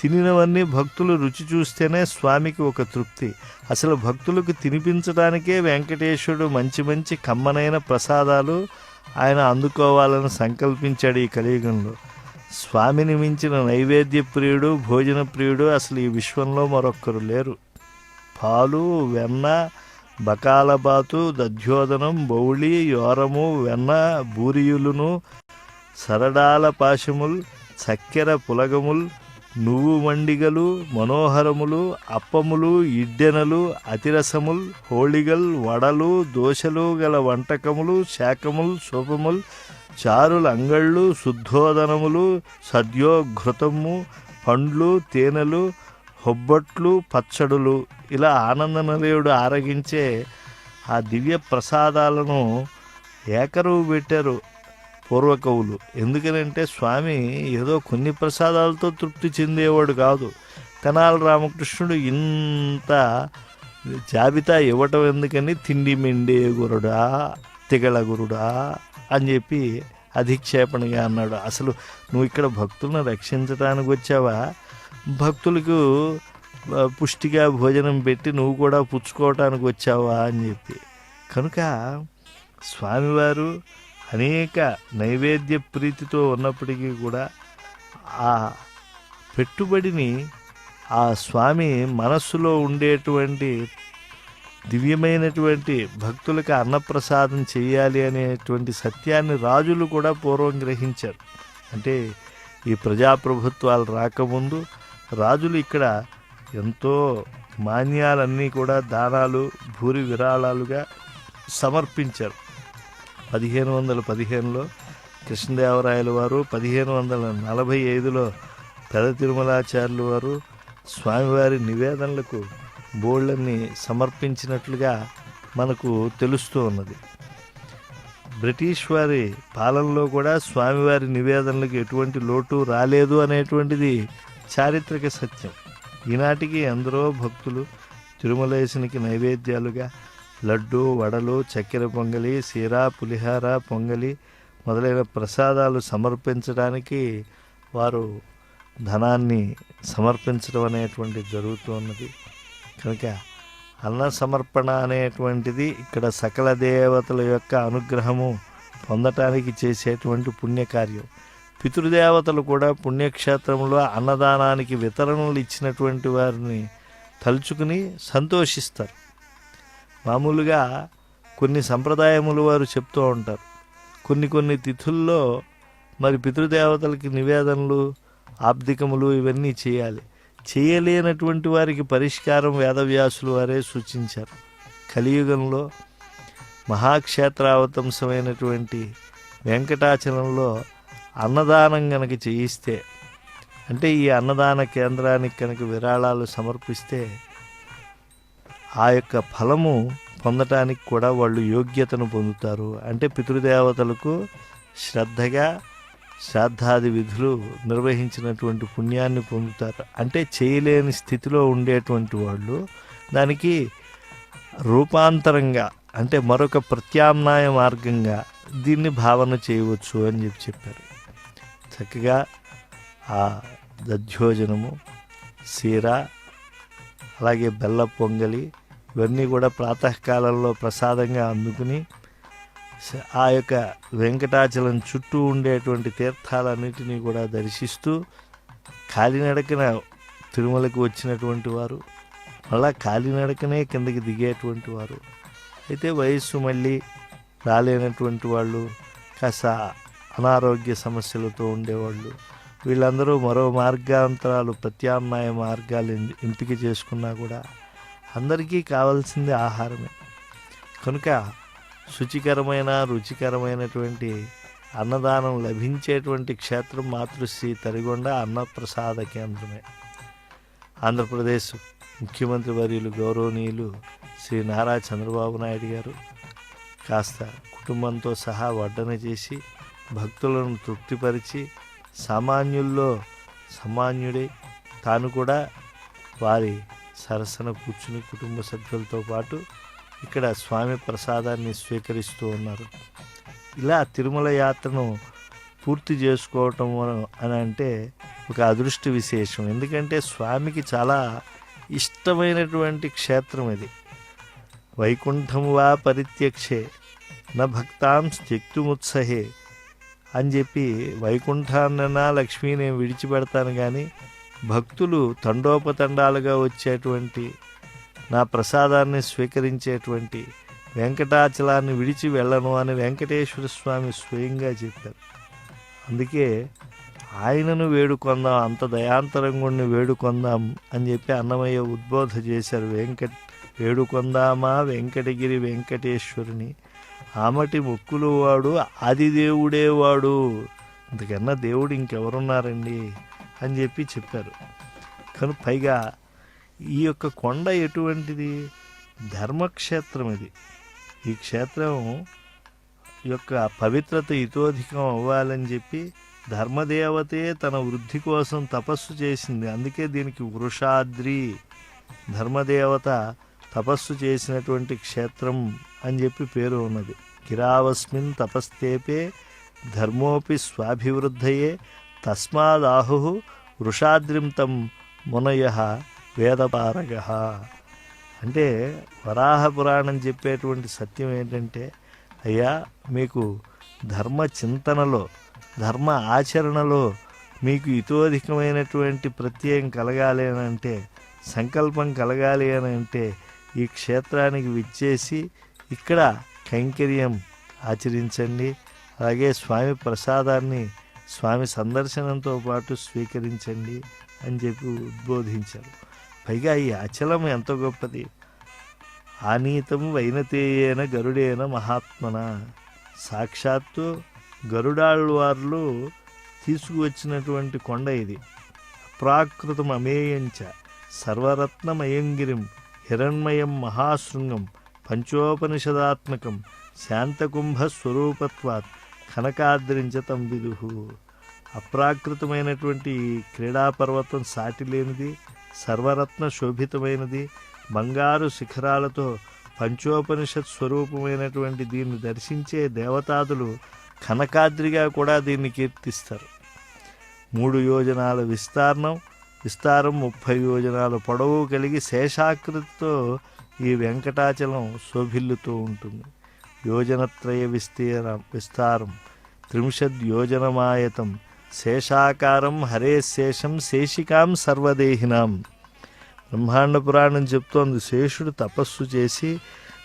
తినినవన్నీ భక్తులు రుచి చూస్తేనే స్వామికి ఒక తృప్తి. అసలు భక్తులకు తినిపించడానికే వెంకటేశ్వరుడు మంచి మంచి కమ్మనైన ప్రసాదాలు ఆయన అందుకోవాలని సంకల్పించాడు ఈ కలియుగంలో. స్వామిని మించిన నైవేద్య ప్రియుడు భోజన ప్రియుడు అసలు ఈ విశ్వంలో మరొక్కరు లేరు. పాలు వెన్న బకాలబాతు దధ్యోదనం బౌళి యోరము వెన్న బూరియులును సరడాల పాశముల్ చక్కెర పులగముల్ నువ్వు మండిగలు మనోహరములు అప్పములు ఇడ్డెనలు అతిరసముల్ హోళిగల్ వడలు దోశలు గల వంటకములు శాకముల్ శోభముల్ చారుల అంగళ్ళు శుద్ధోదనములు సద్యోఘృతము పండ్లు తేనెలు హొబ్బట్లు పచ్చడులు. ఇలా ఆనందనలేయుడు ఆరగించే ఆ దివ్య ప్రసాదాలను ఏకరువు పెట్టారు. పూర్వకవులు. ఎందుకనంటే స్వామి ఏదో కొన్ని ప్రసాదాలతో తృప్తి చెందేవాడు కాదు. కనాల రామకృష్ణుడు ఇంత జాబితా ఇవ్వటం ఎందుకని తిండి మెండే గురుడా తిగల గురుడా అని చెప్పి అధిక్షేపణగా అన్నాడు. అసలు నువ్వు ఇక్కడ భక్తులను రక్షించడానికి వచ్చావా? భక్తులకు పుష్టిగా భోజనం పెట్టి నువ్వు కూడా పుచ్చుకోవటానికి వచ్చావా అని చెప్పి. కనుక స్వామివారు అనేక నైవేద్య ప్రీతితో ఉన్నప్పటికీ కూడా ఆ పెట్టుబడిని ఆ స్వామి మనస్సులో ఉండేటువంటి దివ్యమైనటువంటి భక్తులకు అన్నప్రసాదం చేయాలి అనేటువంటి సత్యాన్ని రాజులు కూడా పూర్వం గ్రహించారు. అంటే ఈ ప్రజాప్రభుత్వాలు రాకముందు రాజులు ఇక్కడ ఎంతో మాన్యాలన్నీ కూడా దానాలు భూరి విరాళాలుగా సమర్పించారు. పదిహేను వందల పదిహేనులో కృష్ణదేవరాయల వారు పదిహేను వందల నలభై ఐదులో పెద తిరుమలాచార్యులు వారు స్వామివారి నివేదనలకు బోళ్ళని సమర్పించినట్లుగా మనకు తెలుస్తూ ఉన్నది. బ్రిటిష్ వారి పాలనలో కూడా స్వామివారి నివేదనలకు ఎటువంటి లోటు రాలేదు అనేటువంటిది చారిత్రక సత్యం. ఈనాటికి ఎందరో భక్తులు తిరుమలేసునికి నైవేద్యాలుగా లడ్డు వడలు చక్కెర పొంగలి సీర పులిహార పొంగలి మొదలైన ప్రసాదాలు సమర్పించడానికి వారు ధనాన్ని సమర్పించడం అనేటువంటి జరుగుతూ ఉన్నది. కనుక అన్న సమర్పణ అనేటువంటిది ఇక్కడ సకల దేవతల యొక్క అనుగ్రహము పొందటానికి చేసేటువంటి పుణ్యకార్యం. పితృదేవతలు కూడా పుణ్యక్షేత్రంలో అన్నదానానికి వితరణలు ఇచ్చినటువంటి వారిని తలుచుకుని సంతోషిస్తారు. మామూలుగా కొన్ని సంప్రదాయములు వారు చెప్తూ ఉంటారు. కొన్ని కొన్ని తిథుల్లో మరి పితృదేవతలకి నివేదనలు ఆబ్దికములు ఇవన్నీ చేయాలి. చేయలేనటువంటి వారికి పరిష్కారం వేదవ్యాసులు వారే సూచించారు. కలియుగంలో మహాక్షేత్రావతంసమైనటువంటి వెంకటాచలంలో అన్నదానం కనుక చేయిస్తే అంటే ఈ అన్నదాన కేంద్రానికి కనుక విరాళాలు సమర్పిస్తే ఆ యొక్క ఫలము పొందటానికి కూడా వాళ్ళు యోగ్యతను పొందుతారు. అంటే పితృదేవతలకు శ్రద్ధగా శ్రాద్ధాది విధులు నిర్వహించినటువంటి పుణ్యాన్ని పొందుతారు. అంటే చేయలేని స్థితిలో ఉండేటువంటి వాళ్ళు దానికి రూపాంతరంగా అంటే మరొక ప్రత్యామ్నాయ మార్గంగా దీన్ని భావన చేయవచ్చు అని చెప్పి చెప్పారు. చక్కగా ఆ దధ్యోజనము సీరా అలాగే బెల్ల పొంగలి ఇవన్నీ కూడా ప్రాతకాలంలో ప్రసాదంగా అందుకుని ఆ యొక్క వెంకటాచలం చుట్టూ ఉండేటువంటి తీర్థాలన్నిటినీ కూడా దర్శిస్తూ కాలినడకన తిరుమలకు వచ్చినటువంటి వారు మళ్ళా కాలినడకనే కిందకి దిగేటువంటి వారు. అయితే వయస్సు మళ్ళీ రాలేనటువంటి వాళ్ళు కాస్త అనారోగ్య సమస్యలతో ఉండేవాళ్ళు. వీళ్ళందరూ మరో మార్గాంతరాలు ప్రత్యామ్నాయ మార్గాలు ఎంపిక చేసుకున్నా కూడా అందరికీ కావాల్సింది ఆహారమే. కనుక శుచికరమైన రుచికరమైనటువంటి అన్నదానం లభించేటువంటి క్షేత్రం మాతృశ్రీ తరిగొండ అన్నప్రసాద కేంద్రమే. ఆంధ్రప్రదేశ్ ముఖ్యమంత్రి వర్యులు గౌరవనీయులు శ్రీ నారా చంద్రబాబు నాయుడు గారు కాస్త కుటుంబంతో సహా వడ్డన చేసి భక్తులను తృప్తిపరిచి సామాన్యుల్లో సామాన్యుడే. తాను కూడా వారి సరసన కూర్చుని కుటుంబ సభ్యులతో పాటు ఇక్కడ స్వామి ప్రసాదాన్ని స్వీకరిస్తూ ఉన్నారు. ఇలా తిరుమల యాత్రను పూర్తి చేసుకోవటం అని అంటే ఒక అదృష్ట విశేషం. ఎందుకంటే స్వామికి చాలా ఇష్టమైనటువంటి క్షేత్రం ఇది. వైకుంఠం వా పరిత్యక్షే న భక్తాం త్యక్తుముత్సహే అని చెప్పి వైకుంఠాన్నైనా లక్ష్మీ నేను విడిచిపెడతాను కానీ భక్తులు తండోపతండాలుగా వచ్చేటువంటి నా ప్రసాదాన్ని స్వీకరించేటువంటి వెంకటాచలాన్ని విడిచి వెళ్ళను అని వెంకటేశ్వర స్వామి స్వయంగా చెప్పారు. అందుకే ఆయనను వేడుకొందాం అంత దయాంతరంగుణ్ణి వేడుకొందాం అని చెప్పి అన్నమయ్య ఉద్బోధ చేశారు. వెంకట్ వేడుకొందామా వెంకటగిరి వెంకటేశ్వరుని ఆమటి మొక్కులు వాడు ఆదిదేవుడే వాడు. అంతకన్నా దేవుడు ఇంకెవరున్నారండి అని చెప్పి చెప్పారు. కానీ పైగా ఈ యొక్క కొండ ఎటువంటిది? ధర్మక్షేత్రం ఇది. ఈ క్షేత్రం యొక్క పవిత్రత ఇతోధికం అవ్వాలని చెప్పి ధర్మదేవతే తన వృద్ధి కోసం తపస్సు చేసింది. అందుకే దీనికి వృషాద్రి ధర్మదేవత తపస్సు చేసినటువంటి క్షేత్రం. అని చెప్పి పేరు ఉన్నది. గిరావస్మిన్ తపస్తేపే ధర్మోపి స్వాభివృద్ధయే తస్మాదాహు వృషాద్రిం తం మునయ వేదపారగ. అంటే వరాహ పురాణం చెప్పేటువంటి సత్యం ఏంటంటే అయ్యా మీకు ధర్మ చింతనలో ధర్మ ఆచరణలో మీకు ఇతోధికమైనటువంటి ప్రత్యయం కలగాలి అని అంటే సంకల్పం కలగాలి అని అంటే ఈ క్షేత్రానికి విచ్చేసి ఇక్కడ కైంకర్యం ఆచరించండి. అలాగే స్వామి ప్రసాదాన్ని స్వామి సందర్శనంతో పాటు స్వీకరించండి అని చెప్పి ఉద్బోధించారు. పైగా ఈ అచలం ఎంత గొప్పది. ఆనీతం వైనతేయేన గరుడేన మహాత్మన. సాక్షాత్తు గరుడాళ్వార్లు తీసుకువచ్చినటువంటి కొండ ఇది. అప్రాకృతం అమేయంచ సర్వరత్నమయంగిరిం హిరణ్మయం మహాశృంగం పంచోపనిషదాత్మకం శాంతకుంభ స్వరూపత్వాత్ కనకాద్రించతం విదుహు అప్రాకృతమైనటువంటి క్రీడాపర్వతం సాటి లేనిది సర్వరత్న శోభితమైనది బంగారు శిఖరాలతో పంచోపనిషత్ స్వరూపమైనటువంటి దీన్ని దర్శించే దేవతాదులు కనకాద్రిగా కూడా దీన్ని కీర్తిస్తారు. మూడు యోజనాల విస్తారణం విస్తారం ముప్పై యోజనాల పొడవు కలిగి శేషాకృతితో ఈ వెంకటాచలం శోభిల్లుతూ ఉంటుంది. యోజనత్రయ విస్తీర విస్తారం త్రింశద్ యోజనమాయతం శేషాకారం హరే శేషం శేషికాం సర్వదేహినాం. బ్రహ్మాండ పురాణం చెప్తోంది. శేషుడు తపస్సు చేసి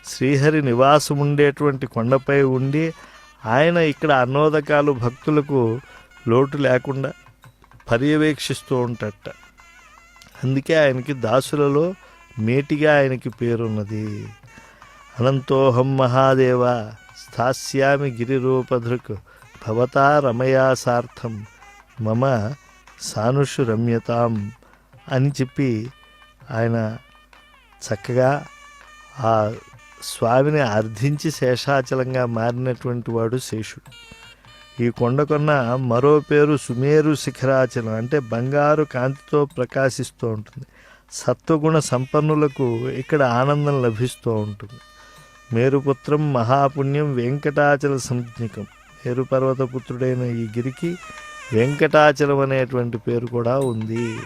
శ్రీహరి నివాసం ఉండేటువంటి కొండపై ఉండి ఆయన ఇక్కడ అన్నోదకాలు భక్తులకు లోటు లేకుండా పర్యవేక్షిస్తూ ఉంటట అందుకే ఆయనకి దాసులలో మేటిగా ఆయనకి పేరున్నది. అనంతోహం మహాదేవ స్థాస్యామి గిరిరూపధృక్ భవతా రమయా సార్థం మమ సానుషు రమ్యతాం అని చెప్పి ఆయన చక్కగా ఆ స్వామిని అర్థించి శేషాచలంగా మారినటువంటి వాడు శేషుడు. ఈ కొండకున్న మరో పేరు సుమేరు శిఖరాచలం అంటే బంగారు కాంతితో ప్రకాశిస్తూ ఉంటుంది. సత్వగుణ సంపన్నులకు ఇక్కడ ఆనందం లభిస్తూ ఉంటుంది. మేరుపుత్రం మహాపుణ్యం వెంకటాచల సంజ్ఞకం. మేరుపర్వత పుత్రుడైన ఈ గిరికి వెంకటాచలం అనేటువంటి పేరు కూడా ఉంది.